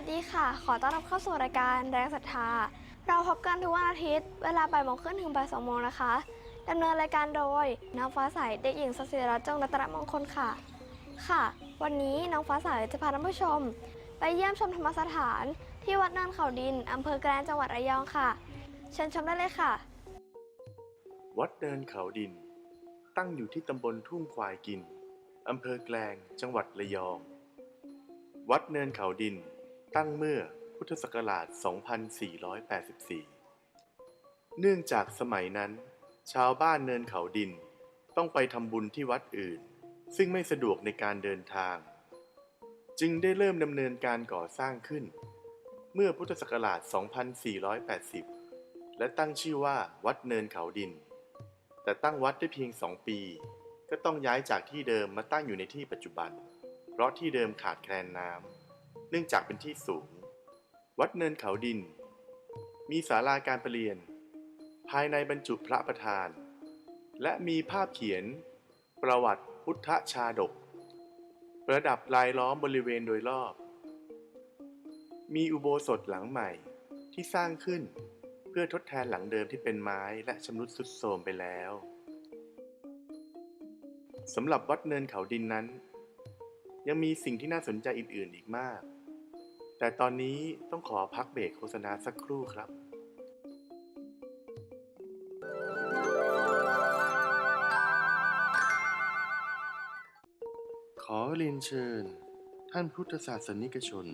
สวัสดีค่ะ ขอต้อนรับเข้าสู่รายการแรงศรัทธา เราพบกันทุกวันอาทิตย์ เวลาบ่ายโมงครึ่งถึงบ่ายสองโมงนะคะดำเนินรายการโดยน้องฟ้าใสเด็กหญิงสศิรัตน์จงรัตนมงคลค่ะ ค่ะ วันนี้น้องฟ้าใสจะพาท่านผู้ชม ไปเยี่ยมชมธรรมสถาน ที่วัดเนินเขาดินอำเภอแกลงจังหวัดระยองค่ะ เชิญชมได้เลยค่ะ วัดเนินเขาดิน ตั้งอยู่ที่ตำบลทุ่งควายกินอำเภอแกลงจังหวัดระยอง วัดเนินเขาดิน ตั้งเมื่อพุทธศักราช 2484 เนื่องจากสมัยนั้น ชาวบ้านเนินเขาดินต้องไปทำบุญที่วัดอื่น ซึ่งไม่สะดวกในการเดินทาง จึงได้เริ่มดำเนินการก่อสร้างขึ้น เมื่อพุทธศักราช 2480 และตั้งชื่อว่าวัดเนินเขาดิน แต่ตั้งวัดได้เพียงสองปี ก็ต้องย้ายจากที่เดิมมาตั้งอยู่ในที่ปัจจุบัน เพราะที่เดิมขาดแคลนน้ำ เนื่องจากเป็นที่สูง วัดเนินเขาดิน มีศาลาการประเรียน ภายในบรรจุพระประธาน และมีภาพเขียน ประวัติพุทธชาดก ประดับลายล้อมบริเวณโดยรอบ มีอุโบสถหลังใหม่ที่สร้างขึ้นเพื่อทดแทนหลังเดิมที่เป็นไม้และชำรุดทรุดโทรมไปแล้วสำหรับวัดเนินเขาดินนั้น ยังมีสิ่งที่น่าสนใจอื่น ๆ อีกมาก แต่ตอนนี้ต้องขอพักเบรกโฆษณาสักครู่ครับ ขอเรียนเชิญ ท่านพุทธศาสนิกชน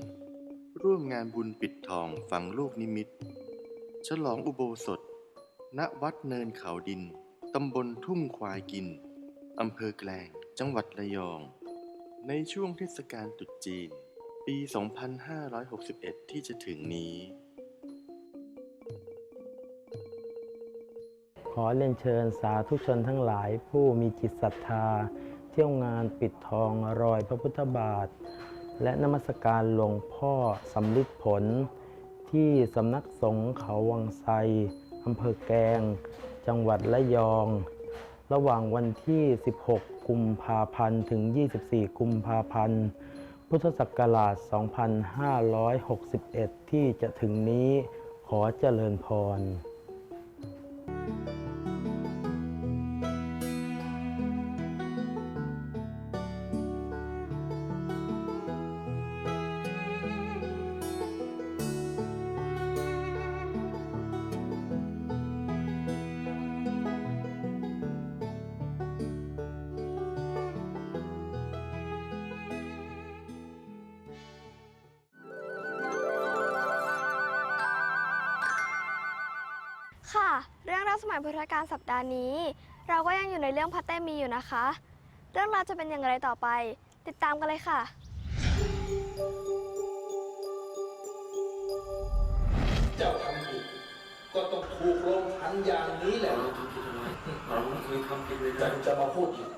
ร่วมงานบุญปิดทองฝังลูกนิมิต ฉลองอุโบสถ ณวัดเนินเขาดิน ตำบลทุ่งควายกิน อำเภอแกลง จังหวัดระยอง ในช่วงเทศกาลตรุษจีน ปี 2561 ที่จะถึงนี้ ขอเรียนเชิญสาธุชนทั้งหลายผู้มีจิตศรัทธา เที่ยวงานปิดทองรอยพระพุทธบาท และนมัสการหลวงพ่อสำลิดผล ที่สำนักสงฆ์เขาวังไซอำเภอแกง จังหวัดระยอง ระหว่างวันที่ 16 กุมภาพันธ์ ถึง 24 กุมภาพันธ์ พุทธศักราช 2561 ที่จะถึงนี้ขอเจริญพราวสมัยพุทธกาลสัปดาห์นี้ เราก็ยังอยู่ในเรื่องพระเต้มีอยู่นะคะ เรื่องราวจะเป็นอย่างไรต่อไป ติดตามกันเลยค่ะ เจ้าทำผิดก็ต้องถูกลงทันอย่างนี้แหละเราทำผิดอะไรเราไม่เคยทำผิดเลยจะนะจะมาพูดอีก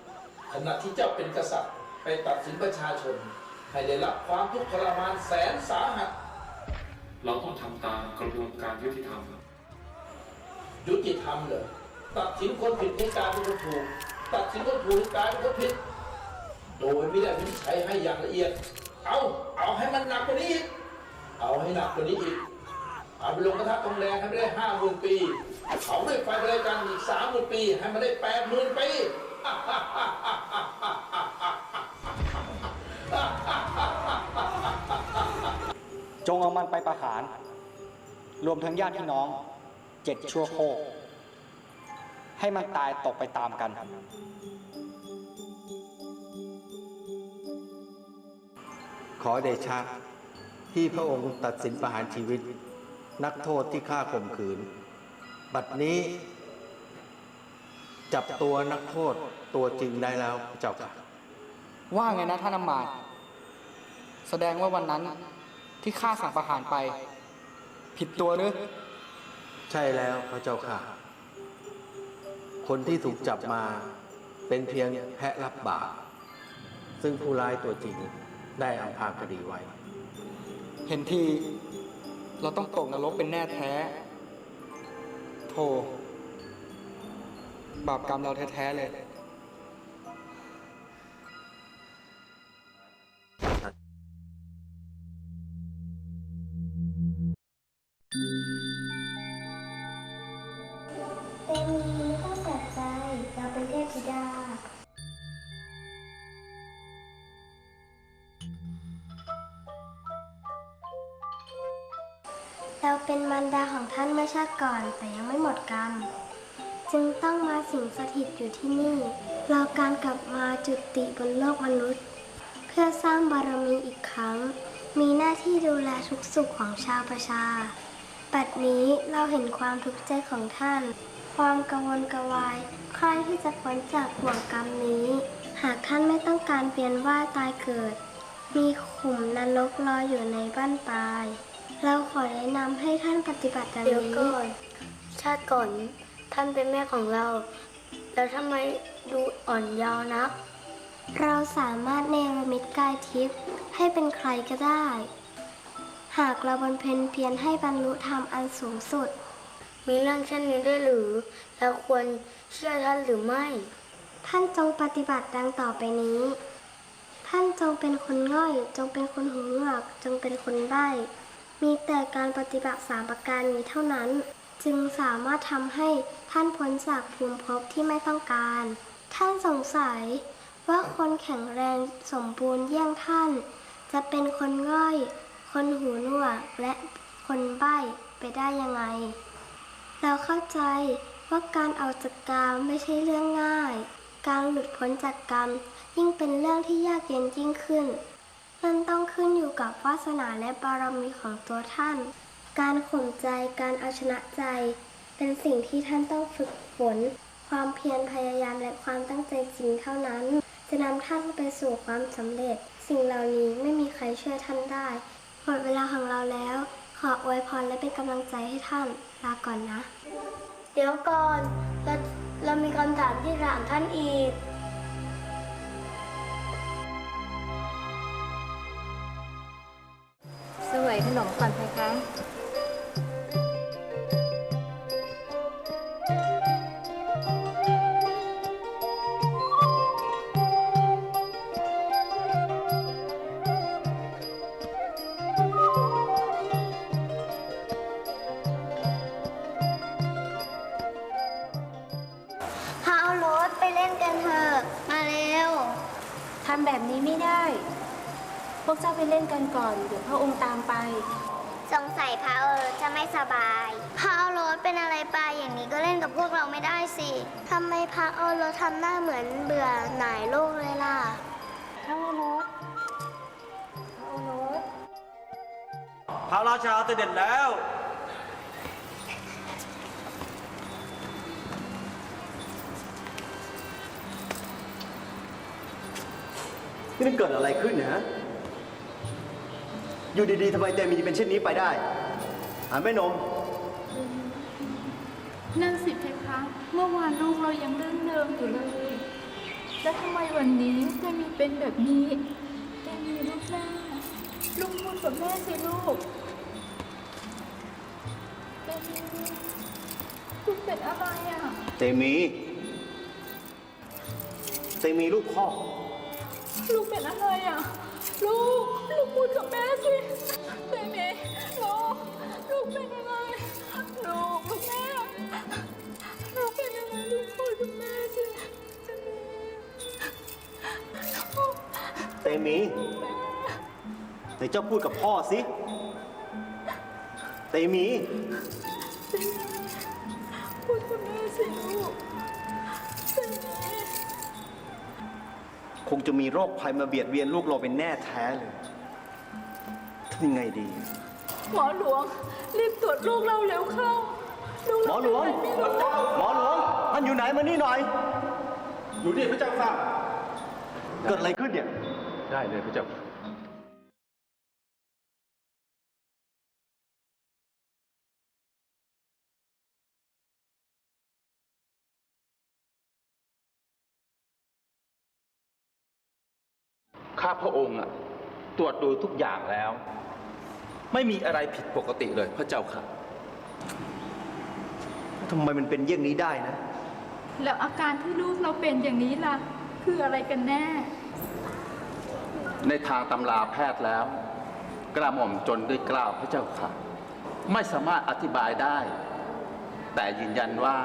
ขณะที่เจ้าเป็นกษัตริย์ไปตัดสินประชาชน ให้ได้รับความทุกข์ทรมานแสนสาหัส เราต้องทำตามกระบวนการยุติธรรม ยุติธรรมเลยตัดสินคนผิดให้กลายเป็นคนถูก ตัดสินคนถูกให้กลายเป็นคนผิด โดยไม่ได้วินิจฉัยให้อย่างละเอียด เอาเอาให้มันหนักกว่านี้อีกเอาให้หนักกว่านี้อีกเอาไปลงกระทะตรงแรงให้ไม่ได้ห้าหมื่นปีเขาไม่ไฟบริการอีกสามหมื่นปี ให้มันได้แปดหมื่นปีจงเอามันไปประหาร รวมทั้งญาติพี่น้อง เจ็ดชั่วโคก ให้มันตายตกไปตามกันขอเดชะที่พระองค์ตัดสินประหารชีวิต นักโทษที่ฆ่าข่มขืน บัดนี้ จับตัวนักโทษตัวจริงได้แล้วพระเจ้าค่ะว่าไงนะท่านอำมาตย์แสดงว่าวันนั้นที่ข้าสั่งประหารไป ผิดตัวหรือ ใช่แล้วพระเจ้าค่ะ คนที่ถูกจับมาเป็นเพียงแพะรับบาปซึ่งผู้ร้ายตัวจริงได้อำพรางคดีไว้ เห็นทีเราต้องตกนรกเป็นแน่แท้โธบาปกรรมเราแท้ๆเลยารดาของท่านเมื่อชาติก่อนแต่ยังไม่หมดกรรม จึงต้องมาสิงสถิตอยู่ที่นี่รอการกลับมาจุติบนโลกมนุษย์ เพื่อสร้างบารมีอีกครั้ง มีหน้าที่ดูแลทุกสุขของชาวประชาปัดนี้เราเห็นความทุกข์ใจของท่าน ความกังวลกระวาย ใครที่จะพ้นจากห่วงกรรมนี้ หากท่านไม่ต้องการเปลี่ยนว่าตายเกิด มีขุมนรกรออยู่ในบ้านปลาย เราขอแนะนำให้ท่านปฏิบัติดังเดี๋ยวนี้ก่อนชาติก่อนท่านเป็นแม่ของเรา แล้วทำไมดูอ่อนเยาว์นัก เราสามารถเนรมิตกายทิพย์ให้เป็นใครก็ได้ หากเราบำเพ็ญเพียรให้บรรลุธรรมอันสูงสุด มีเรื่องเช่นนี้ด้วยหรือ เราควรเชื่อท่านหรือไม่ ท่านจงปฏิบัติดังต่อไปนี้ ท่านจงเป็นคนง่อย จงเป็นคนหูหนวก จงเป็นคนใบ้ มีแต่การปฏิบัติสามประการนี้เท่านั้น จึงสามารถทำให้ท่านพ้นจากภูมิภพที่ไม่ต้องการ ท่านสงสัยว่าคนแข็งแรงสมบูรณ์เยี่ยงท่าน จะเป็นคนง่อย คนหูหนวกและคนใบ้ไปได้ยังไง เราเข้าใจว่าการออกจากกรรมไม่ใช่เรื่องง่าย การหลุดพ้นจากกรรมยิ่งเป็นเรื่องที่ยากเย็นยิ่งขึ้น นั่นต้องขึ้นอยู่กับวาสนาและบารมีของตัวท่าน การข่มใจ การเอาชนะใจ เป็นสิ่งที่ท่านต้องฝึกฝน ความเพียรพยายามและความตั้งใจจริงเท่านั้น จะนำท่านไปสู่ความสำเร็จ สิ่งเหล่านี้ไม่มีใครช่วยท่านได้ หมดเวลาของเราแล้ว ขออวยพรและเป็นกำลังใจให้ท่าน ลาก่อนนะ เดี๋ยวก่อน เราเรามีคำถามที่ถามท่านอีก ขนมก่อนไหมคะ พวกเจ้าไปเล่นกันก่อน เดี๋ยวพระองค์ตามไป สงสัยพาเอารถจะไม่สบายพาเอารถเป็นอะไรไปอย่างนี้ก็เล่นกับพวกเราไม่ได้สิทำไมพาเอารถทำหน้าเหมือนเบื่อหน่ายโลกเลยล่ะพระโอรสพระโอรสพระราชาเสด็จแล้วนี่มันเกิดอะไรขึ้นเนี่ยฮะ อยู่ดีๆทำไมเตมีเป็นเช่นนี้ไปได้อ่าแม่นม นั่นสิเพคะ เมื่อวานลูกเรายังเรื่องเดิมอยู่เลย แล้วทำไมวันนี้เจมีเป็นแบบนี้เจมีลูกแม่ลูกพูดกับแม่สิลูกเจมีลูกเป็นอะไรอะ เตมี เตมีลูกพ่อ ลูกเป็นอะไรอะ ลูก ลูกพูดกับแม่สิเจมีลูก ลูกเป็นอะไร ลูก ลูกแม่ ลูกเป็นอะไรลูกพูดกับแม่สิเจมีเตมีไหนเจ้าพูดกับพ่อสิ เตมีพูดกับแม่สิลูก คงจะมีโรคภัยมาเบียดเบียนลูกเราเป็นแน่แท้เลยทำยังไงดี หมอหลวง รีบตรวจลูกเราเร็วเข้าลูกหมอหลวง เป็นอะไรไม่รู้หมอหลวงท่านอยู่ไหนมานี่หน่อย อยู่นี่พระเจ้าค่ะเกิดอะไรขึ้นเนี่ย ได้เลยพระเจ้า พระองค์อะตรวจดูทุกอย่างแล้ว ไม่มีอะไรผิดปกติเลยพระเจ้าค่ะทำไมมันเป็นเยี่ยงนี้ได้นะ แล้วอาการที่ลูกเราเป็นอย่างนี้ล่ะ คืออะไรกันแน่ ในทางตำราแพทย์แล้ว กระหม่อมจนด้วยกล่าวพระเจ้าค่ะ ไม่สามารถอธิบายได้ แต่ยืนยันว่า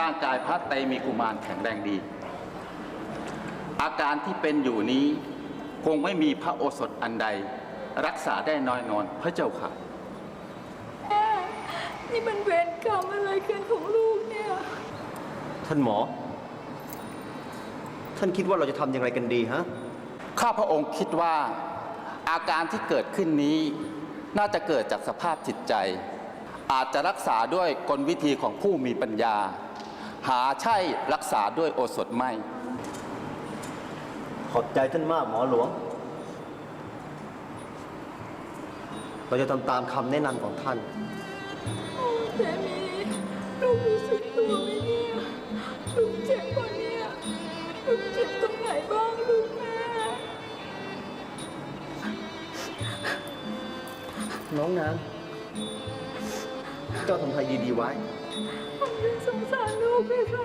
ร่างกายพระไตรมีกุมารแข็งแรงดี อาการที่เป็นอยู่นี้ คงไม่มีพระโอสถอันใด รักษาได้น้อยนอนพระเจ้าค่ะ แม่นี่มันเวรกรรมอะไรกันของลูกเนี่ย ท่านหมอ ท่านคิดว่าเราจะทำอย่างไรกันดีฮะ ข้าพระองค์คิดว่าอาการที่เกิดขึ้นนี้ น่าจะเกิดจากสภาพจิตใจ อาจจะรักษาด้วยกลวิธีของผู้มีปัญญา หาใช่รักษาด้วยโอสถไม่ ขอบใจท่านมากหมอหลวง เราจะทำตามคำแนะนำของท่าน เจมีลูกรู้สึกตัวไหมเนี่ยลูกเจ็บปะเนี่ยลูกเจ็บตรงไหนบ้างลูกแม่น้องนางเจ้าทำไทยดีๆไว้ผมยังสงสารลูกเลยค่ะ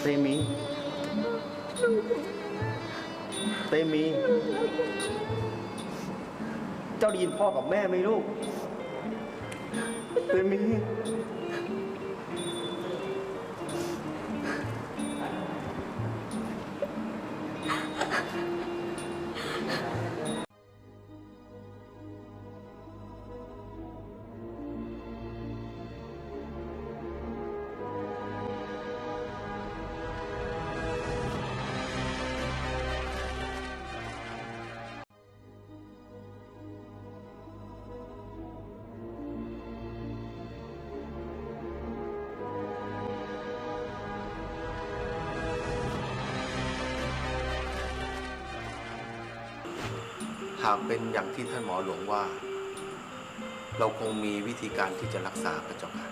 เตมีลูก เตมี เจ้าได้ยินพ่อกับแม่ไหมลูก เตมีากเป็นอย่างที่ท่านหมอหลวงว่า เราคงมีวิธีการที่จะรักษาพระเจ้าค่ะ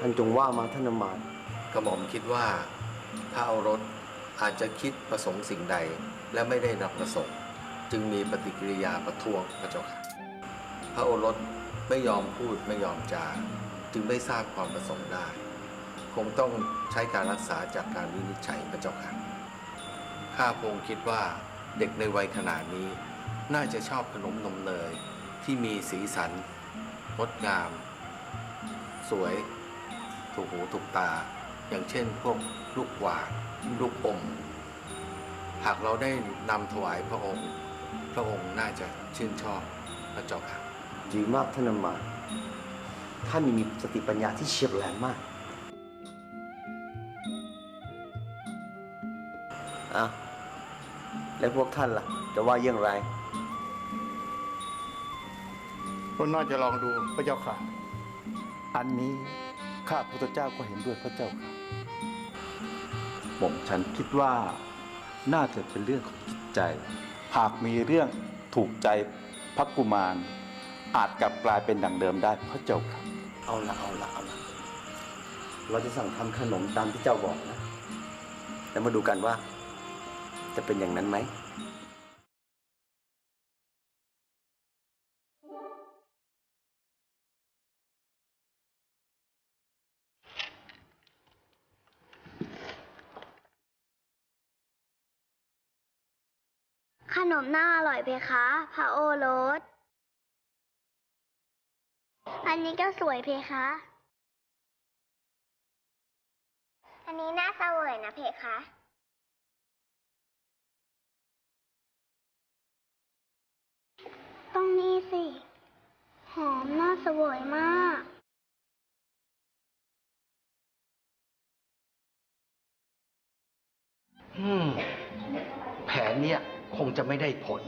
ท่านจงว่ามาท่านอำมาตย์กระหม่อมคิดว่าพระเอารถอาจจะคิดประสงค์สิ่งใดและไม่ได้รับประสงค์ จึงมีปฏิกิริยาประท้วงพระเจ้าค่ะ พระโอรสไม่ยอมพูดไม่ยอมจาจึงไม่ทราบความประสงค์ได้ คงต้องใช้การรักษาจากการวินิจฉัยพระเจ้าค่ะข้าพงคิดว่าเด็กในวัยขนาดนี้ น่าจะชอบขนมนมเนยที่มีสีสันงดงาม สวย ถูกหูถูกตา อย่างเช่นพวกลูกหวานลูกอม หากเราได้นำถวายพระองค์ พระองค์น่าจะชื่นชอบพระเจ้าค่ะดีมากท่านอำมาท่านมีสติปัญญาที่เฉียบแหลมมากอะแล้วพวกท่านล่ะ จะว่าอย่างไร ก็น่าจะลองดูพระเจ้าค่ะ อันนี้ข้าพุทธเจ้าก็เห็นด้วยพระเจ้าค่ะหม่อมฉันคิดว่าน่าจะเป็นเรื่องของจิตใจ หากมีเรื่องถูกใจพระกุมาร อาจกลับกลายเป็นดังเดิมได้พระเจ้าค่ะเอาละเอาละเอาละเราจะสั่งทำขนมตามที่เจ้าบอกนะ แล้วมาดูกันว่า จะเป็นอย่างนั้นไหม ขนมน่าอร่อยเพคะพระโอรส อันนี้ก็สวยเพคะ อันนี้น่าเสวยนะเพคะต้องนี่สิ หอมน่าเสวยมากอืมแผนเนี่ย คงจะไม่ได้ผล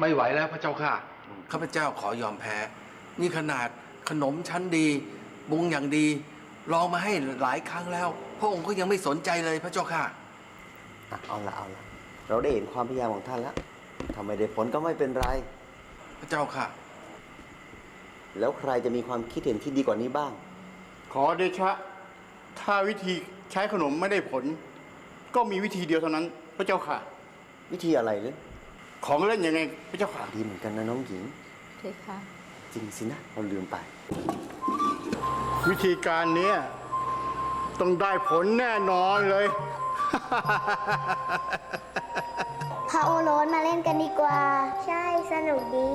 ไม่ไหวแล้วพระเจ้าค่ะ ข้าพเจ้าขอยอมแพ้ นี่ขนาดขนมชั้นดีบุงอย่างดี ลองมาให้หลายครั้งแล้ว พระองค์ก็ยังไม่สนใจเลยพระเจ้าค่ะ อะเอาละเอาละเราได้เห็นความพยายามของท่านแล้วทำไมได้ผลก็ไม่เป็นไร พระเจ้าค่ะ แล้วใครจะมีความคิดเห็นที่ดีกว่านี้บ้าง ขอเดชะ ถ้าวิธีใช้ขนมไม่ได้ผล ก็มีวิธีเดียวเท่านั้น พระเจ้าค่ะ วิธีอะไรหรือของเล่นยังไงพระเจ้าค่ะดีเหมือนกันนะน้องหญิงเพคะจริงสินะเราลืมไป วิธีการเนี้ยต้องได้ผลแน่นอนเลยพระโอรสมาเล่นกันดีกว่า ใช่สนุกดี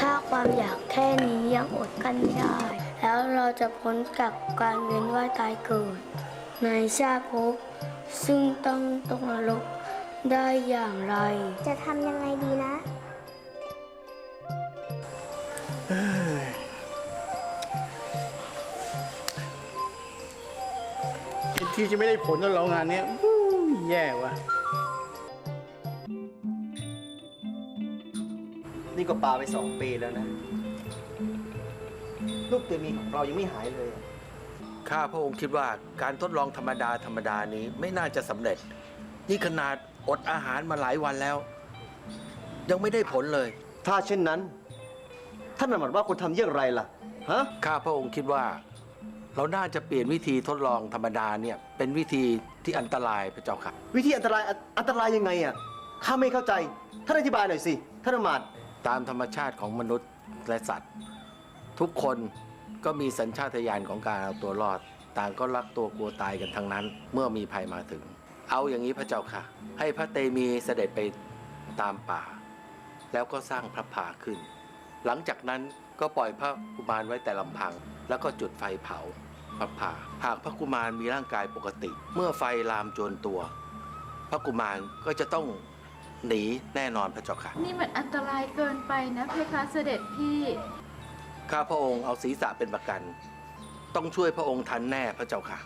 ถ้าความอยากแค่นี้ยังอดกันไม่ได้ แล้วเราจะพ้นกับการเวียนว่ายตายเกิด ในชาติภพซึ่งต้องตกนรก ได้อย่างไร จะทำยังไงดีนะ ที่จะไม่ได้ผลแล้วเรางานเนี้ยอู้แย่ว่ะ นี่ก็ปาไปสองปีแล้วนะ ลูกเตมีของเรายังไม่หายเลยอะข้าพระองค์คิดว่าการทดลองธรรมดาธรรมดานี้ไม่น่าจะสำเร็จ นี่ขนาดอดอาหารมาหลายวันแล้ว ยังไม่ได้ผลเลย ถ้าเช่นนั้น ท่านหมายว่าควรทำอย่างไรล่ะฮะข้าพระองค์คิดว่า เราน่าจะเปลี่ยนวิธีทดลองธรรมดาเนี่ยเป็นวิธีที่อันตรายพระเจ้าค่ะ วิธีอันตรายอันอันตรายยังไงอะข้าไม่เข้าใจท่านอธิบายหน่อยสิท่านอำมาตย์ตามธรรมชาติของมนุษย์และสัตว์ ทุกคนก็มีสัญชาตญาณของการเอาตัวรอด ต่างก็รักตัวกลัวตายกันทั้งนั้น เมื่อมีภัยมาถึง เอาอย่างนี้พระเจ้าค่ะ ให้พระเตมีเสด็จไปตามป่า แล้วก็สร้างพระผาขึ้น หลังจากนั้นก็ปล่อยพระกุมารไว้แต่ลำพัง แล้วก็จุดไฟเผาพระผาหากพระกุมารมีร่างกายปกติ เมื่อไฟลามโจรตัว พระกุมารก็จะต้องหนีแน่นอนพระเจ้าค่ะ นี่มันอันตรายเกินไปนะเพคะเสด็จพี่ข้าพระองค์เอาศีรษะเป็นประกัน ต้องช่วยพระองค์ทันแน่พระเจ้าค่ะ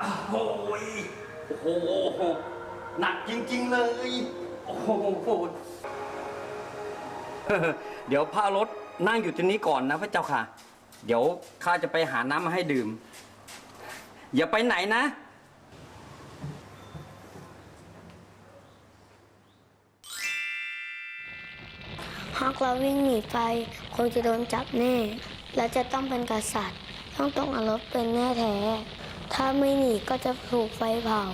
โอ้ยโอ้โหหนักจริง ๆ เลย โอ้โหเดี๋ยวพารถนั่งอยู่ตรงนี้ก่อนนะพระเจ้าค่ะ เดี๋ยวข้าจะไปหาน้ำมาให้ดื่ม อย่าไปไหนนะหากเราวิ่งหนีไปคงจะโดนจับแน่ และจะต้องเป็นกษัตริย์ ต้องตกนรกเป็นแน่แท้ ถ้าไม่หนีก็จะถูกไฟเผา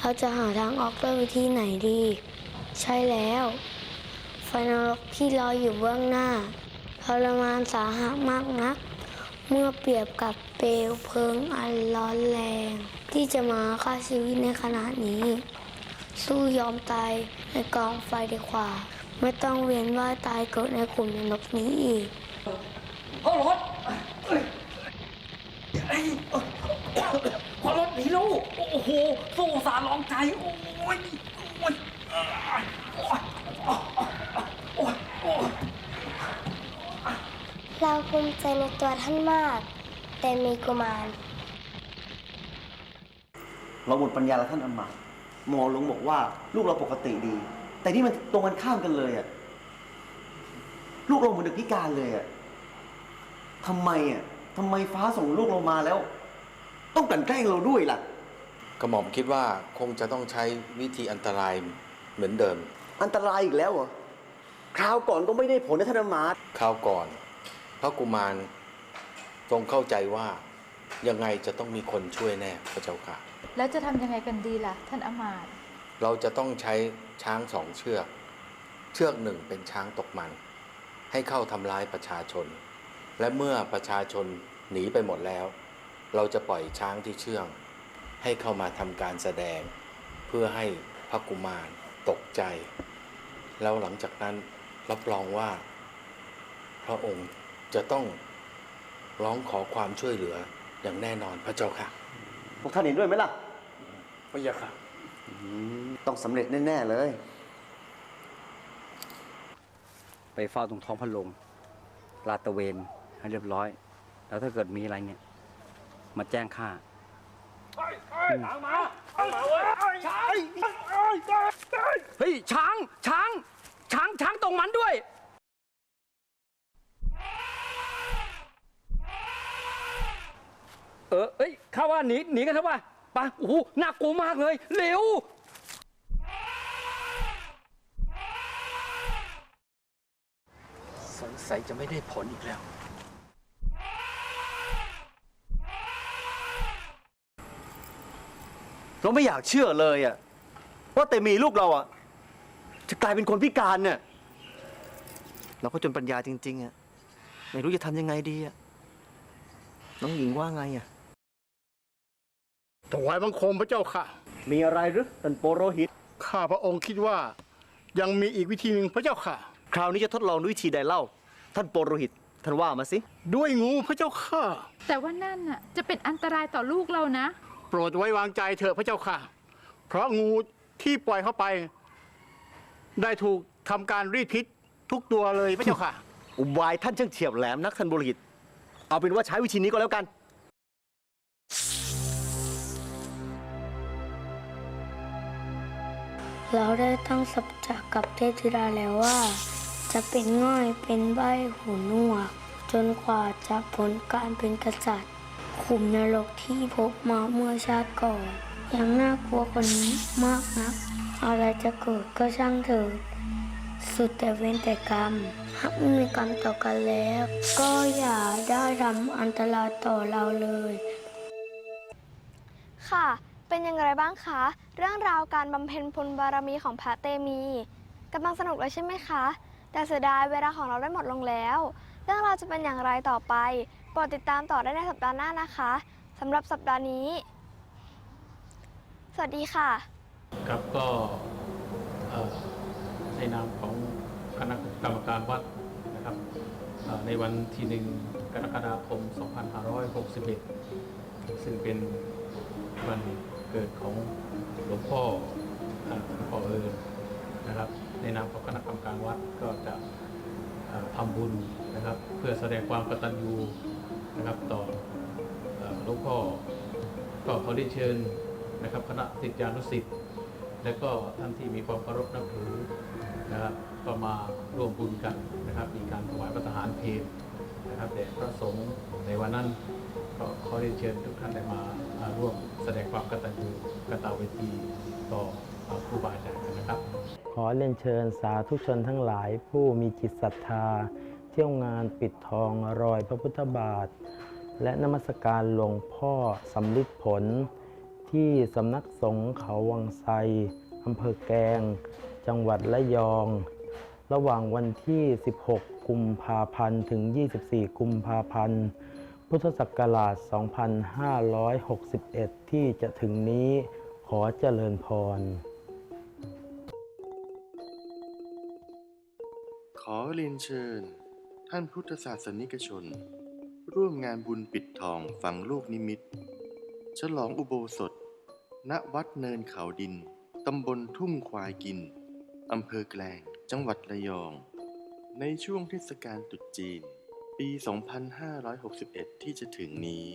เราจะหาทางออกด้วยวิธีไหนดี ใช่แล้ว ไฟนรกที่รออยู่เบื้องหน้าทรมานสาหัสมากนัก เมื่อเปรียบกับเปลวเพลิงอันร้อนแรง ที่จะมาฆ่าชีวิตในขณะนี้ สู้ยอมตายในกองไฟดีกว่า ไม่ต้องเวียนว่ายตายเกิดในขุมนรกนี้อีกพอรถ พอรถหนีลูก โอ้โหสู้สารลองใจโอ้ย โอ้ย เราภูมิใจในตัวท่านมาก แต่มีกุมาร เราหมดปัญญาแล้วท่านอำมาตย์หมอหลวงบอกว่าลูกเราปกติดี แต่นี่มันตรงกันข้ามกันเลยอะลูกเราเหมือนเด็กพิการเลยอะทำไมอะทำไมฟ้าส่งลูกเรามาแล้ว ต้องกลั่นแกล้งเราด้วยล่ะ กระหม่อมคิดว่าคงจะต้องใช้วิธีอันตรายเหมือนเดิม อันตรายอีกแล้วเหรอคราวก่อนก็ไม่ได้ผลนะท่านอำมาตย์คราวก่อน พระกุมารทรงเข้าใจว่ายังไงจะต้องมีคนช่วยแน่พระเจ้าค่ะ แล้วจะทำยังไงกันดีล่ะ ท่านอำมาตย์เราจะต้องใช้ช้างสองเชือก เชือกหนึ่งเป็นช้างตกมัน ให้เข้าทำร้ายประชาชน และเมื่อประชาชนหนีไปหมดแล้ว เราจะปล่อยช้างที่เชื่อง ให้เข้ามาทำการแสดง เพื่อให้พระกุมารตกใจ แล้วหลังจากนั้นรับรองว่า พระองค์จะต้องร้องขอความช่วยเหลืออย่างแน่นอนพระเจ้าค่ะพวกท่านเห็นด้วยไหมล่ะพระยาค่ะอืมต้องสำเร็จแน่ๆเลย ไปเฝ้าตรงท้องพัดลมลาดตระเวนให้เรียบร้อย แล้วถ้าเกิดมีอะไรเนี่ย มาแจ้งข้าเฮ้ยช้างช้าง ช้างช้างตรงมันด้วย เออเอ้ยข้าว่าหนีหนีกันเถอะว่ะไปโอ้โหน่ากลัวมากเลย เร็วสงสัยจะไม่ได้ผลอีกแล้ว เราไม่อยากเชื่อเลยอะว่าแต่มีลูกเราอะจะกลายเป็นคนพิการเนี่ยเราก็จนปัญญาจริง ๆอะไม่รู้จะทำยังไงดีอะน้องหญิงว่าไงอะถวายบังคมพระเจ้าค่ะ มีอะไรหรือท่านโปโรหิต ข้าพระองค์คิดว่า ยังมีอีกวิธีหนึ่งพระเจ้าค่ะ คราวนี้จะทดลองด้วยวิธีใดเล่า ท่านโปโรหิต ท่านว่ามาสิ ด้วยงูพระเจ้าค่ะ แต่ว่านั่นน่ะจะเป็นอันตรายต่อลูกเรานะ โปรดไว้วางใจเถอะพระเจ้าค่ะ เพราะงูที่ปล่อยเข้าไป ได้ถูกทำการรีดพิษทุกตัวเลยพระเจ้าค่ะ อุบายท่านช่างเฉียบแหลมนักท่านบุรหิตเอาเป็นว่าใช้วิธีนี้ก็แล้วกัน เราได้ตั้งสัจจะกับเทพธิดาแล้วว่า จะเป็นง่อยเป็นใบหูหนวก จนกว่าจะพ้นการเป็นกษัตริย์ ขุมนรกที่พบมาเมื่อชาติก่อนยังน่ากลัวกว่านี้มากนัก อะไรจะเกิดก็ช่างเถิดสุดแต่เว้นแต่กรรมหากไม่มีกรรมต่อกันแล้ว ก็อย่าได้ทำอันตรายต่อเราเลย ค่ะ เป็นอย่างไรบ้างคะ เรื่องราวการบำเพ็ญบุญบารมีของพระเตมีกำลังสนุกเลยใช่ไหมคะ แต่เสียดายเวลาของเราได้หมดลงแล้ว เรื่องราวจะเป็นอย่างไรต่อไป ปรดติดตามต่อได้ในสัปดาห์หน้านะคะสำหรับสัปดาห์นี้ สวัสดีค่ะ ครับก็เอ่อในนามของคณะกรรมการวัดนะครับเอ่อในวันที่หนึ่งกรกฎาคม 2561 ซึ่งเป็นวันเกิดของหลวงพ่อเอ่อหลวงพ่อเอิญนะครับ ในนามของคณะกรรมการวัดก็จะ เอ่อทำบุญนะครับ เพื่อแสดงความกตัญญู นะครับต่อเอ่อหลวงพ่อก็ขอได้เชิญนะครับคณะศิษยานุศิษย์และก็ท่านที่มีความเคารพนับถือนะครับก็มาร่วมบุญกันนะครับ มีการถวายพระทหารเพลนะครับแด่พระสงฆ์ในวันนั้นก็ขอได้เชิญทุกท่านได้มาอ่าร่วมแสดงความกตัญญูกตเวทีต่อครูบาอาจารย์นะครับ ขอเรียนเชิญสาธุชนทั้งหลายผู้มีจิตศรัทธา ที่ยวงานปิดทองรอยพระพุทธบาท และนมัสการหลวงพ่อสำลิดผล ที่สำนักสงฆ์เขาวังไซอำเภอแกง จังหวัดระยอง ระหว่างวันที่ 16 กุมภาพันธ์ถึง 24 กุมภาพันธ์ พุทธศักราช 2561 ที่จะถึงนี้ขอเจริญพรขอเรียนเชิญ ท่านพุทธศาสนิกชน ร่วมงานบุญปิดทองฝังลูกนิมิต ฉลองอุโบสถ ณวัดเนินเขาดิน ตำบลทุ่งควายกิน อำเภอแกลง จังหวัดระยอง ในช่วงเทศกาลตรุษจีน ปี 2561 ที่จะถึงนี้